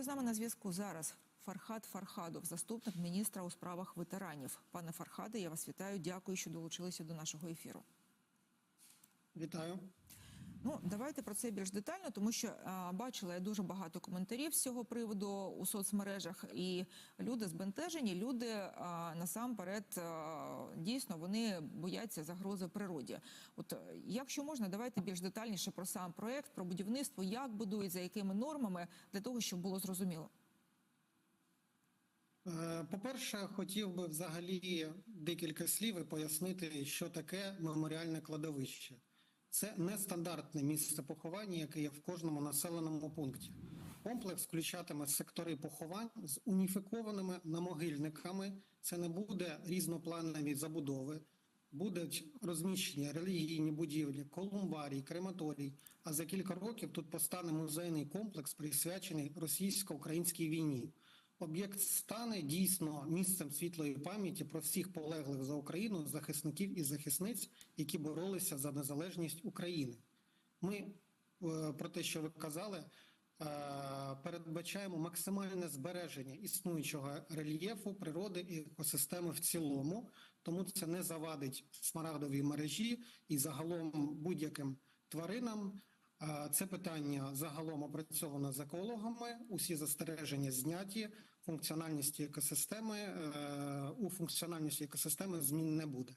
І з нами на зв'язку зараз Фархад Фархадов, заступник міністра у справах ветеранів. Пане Фархаде, я вас вітаю. Дякую, що долучилися до нашого ефіру. Вітаю. Ну, давайте про це більш детально, тому що а, бачила я дуже багато коментарів з цього приводу у соцмережах, і люди збентежені. Люди а, насамперед а, дійсно вони бояться загрози природі. От е, якщо можна, давайте більш детальніше про сам проект, про будівництво, як будують, за якими нормами, для того, щоб було зрозуміло. Е, По-перше, хотів би взагалі декілька слів і пояснити, що таке меморіальне кладовище. Це нестандартне місце поховання, яке є в кожному населеному пункті. Комплекс включатиме сектори поховань з уніфікованими намогильниками. Це не буде різнопланові забудови. Будуть розміщені релігійні будівлі, колумбарій, крематорій. А за кілька років тут постане музейний комплекс, присвячений російсько-українській війні. Об'єкт стане дійсно місцем світлої пам'яті про всіх полеглих за Україну захисників і захисниць, які боролися за незалежність України. Ми е, про те, що ви казали, е, передбачаємо максимальне збереження існуючого рельєфу, природи і екосистеми в цілому, тому це не завадить смарагдовій мережі і загалом будь-яким тваринам. Е, Це питання загалом опрацьовано з екологами. Усі застереження зняті. Функціональності екосистеми е, у функціональності екосистеми змін не буде.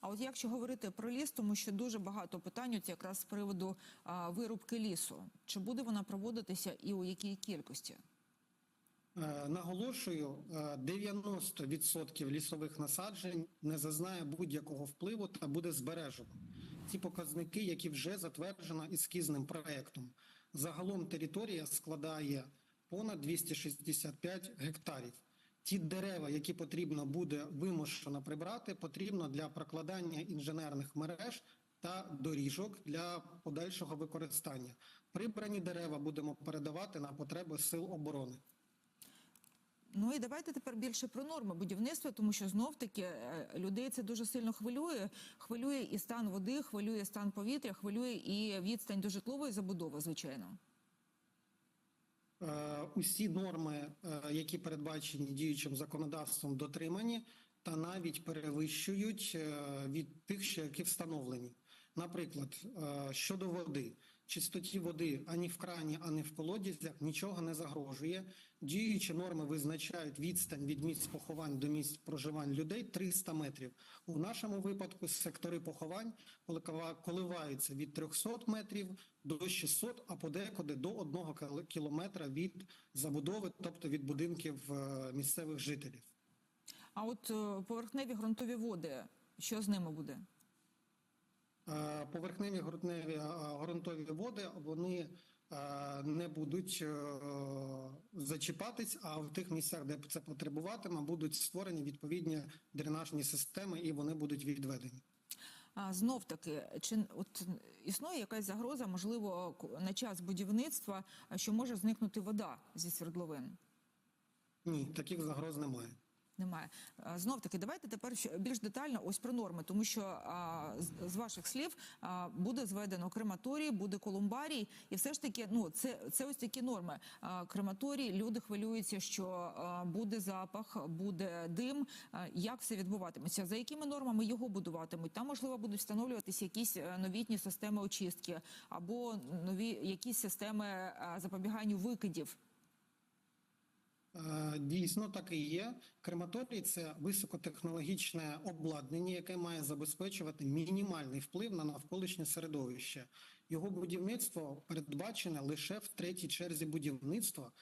А от якщо говорити про ліс, тому що дуже багато питань от якраз з приводу а, вирубки лісу, чи буде вона проводитися і у якій кількості? Е, Наголошую, е, 90% лісових насаджень не зазнає будь-якого впливу та буде збережено. Ті показники, які вже затверджено ескізним проектом. Загалом територія складає понад 265 гектарів. Ті дерева, які потрібно буде вимушено прибрати, потрібно для прокладання інженерних мереж та доріжок для подальшого використання. Прибрані дерева будемо передавати на потреби сил оборони. Ну і давайте тепер більше про норми будівництва, тому що знов таки е, людей це дуже сильно хвилює. Хвилює і стан води, хвилює стан повітря, хвилює і відстань до житлової забудови, звичайно. Е, Усі норми, е, які передбачені діючим законодавством, дотримані та навіть перевищують від тих, що які встановлені. Наприклад, щодо води, чистоті води ані в крані, ані в колодязях нічого не загрожує. Діючі норми визначають відстань від місць поховань до місць проживань людей 300 метрів. У нашому випадку сектори поховань коливаються від 300 метрів до 600, а подекуди до 1 кіл- кілометра від забудови, тобто від будинків е, місцевих жителів. А от е, поверхневі ґрунтові води, що з ними буде? Е, Поверхневі грудневі е, ґрунтові води вони е, не будуть е, зачіпатись, а в тих місцях, де це потребуватиме, будуть створені відповідні дренажні системи і вони будуть відведені. А знов таки, чи от існує якась загроза, можливо, на час будівництва, що може зникнути вода зі свердловин? Ні, таких загроз немає. Немає. Знов таки, давайте тепер більш детально ось про норми, тому що з, ваших слів буде зведено крематорій, буде колумбарій, і все ж таки, ну це, це ось такі норми. Крематорій, люди хвилюються, що буде запах, буде дим. Як все відбуватиметься? За якими нормами його будуватимуть? Там можливо будуть встановлюватися якісь е, новітні системи очистки або нові якісь системи а, запобіганню викидів. Е, Дійсно, так і є. Крематорій це високотехнологічне обладнання, яке має забезпечувати мінімальний вплив на навколишнє середовище. Його будівництво передбачене лише в третій черзі будівництва.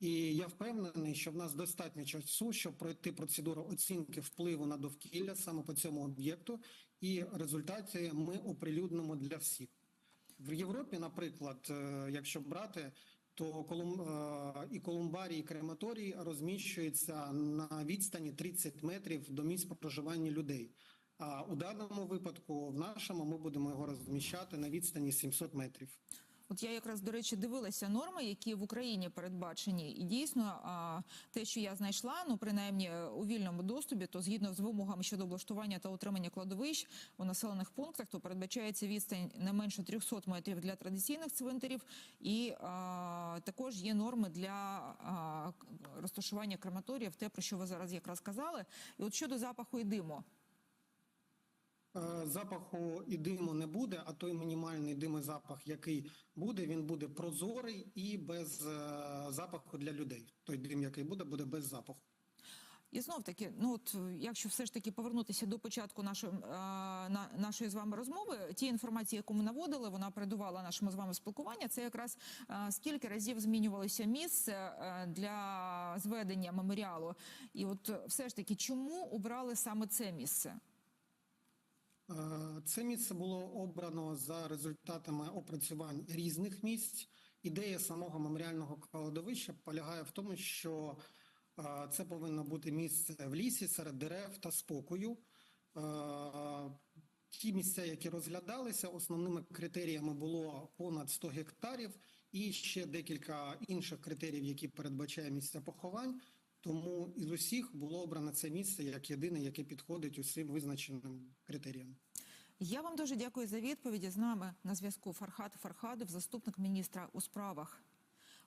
І я впевнений, що в нас достатньо часу, щоб пройти процедуру оцінки впливу на довкілля саме по цьому об'єкту, і результати ми оприлюднимо для всіх. В Європі, наприклад, е, якщо брати, то колум... е, і колумбарій, і крематорій розміщуються на відстані 30 метрів до місць проживання людей. А у даному випадку, в нашому, ми будемо його розміщати на відстані 700 метрів. От я якраз до речі дивилася норми, які в Україні передбачені, і дійсно те, що я знайшла, ну принаймні е, у вільному доступі, то згідно з вимогами щодо облаштування та утримання кладовищ у населених пунктах, то передбачається відстань не менше 300 метрів для традиційних цвинтарів, і а, також є норми для а, розташування крематоріїв, те про що ви зараз якраз казали. І от щодо запаху і диму. Е, Запаху і диму мінімальний димозапах, який буде, він буде прозорий і без е, запаху для людей. Той дим, який буде, буде без запаху. І знов таки, ну от якщо все ж таки повернутися до початку нашої, е, на, нашої з вами розмови, ті інформації, яку ми наводили, вона передувала нашому з вами спілкування. Це якраз е, скільки разів змінювалося місце для зведення меморіалу. І от все ж таки, чому обрали саме це місце? Е, Це місце було обрано за результатами опрацювань різних місць. Ідея самого меморіального кладовища полягає в тому, що е, це повинно бути місце в лісі серед дерев та спокою. Е, Ті місця, які розглядалися, основними критеріями було понад 100 гектарів і ще декілька інших критеріїв, які передбачає місця поховань. Тому із усіх було обрано це місце як єдине, яке підходить усім визначеним критеріям. Я вам дуже дякую за відповіді. З нами на зв'язку Фархат Фархадов, заступник міністра у справах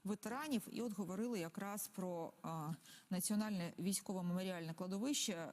ветеранів. І от говорили якраз про а, національне військово-меморіальне кладовище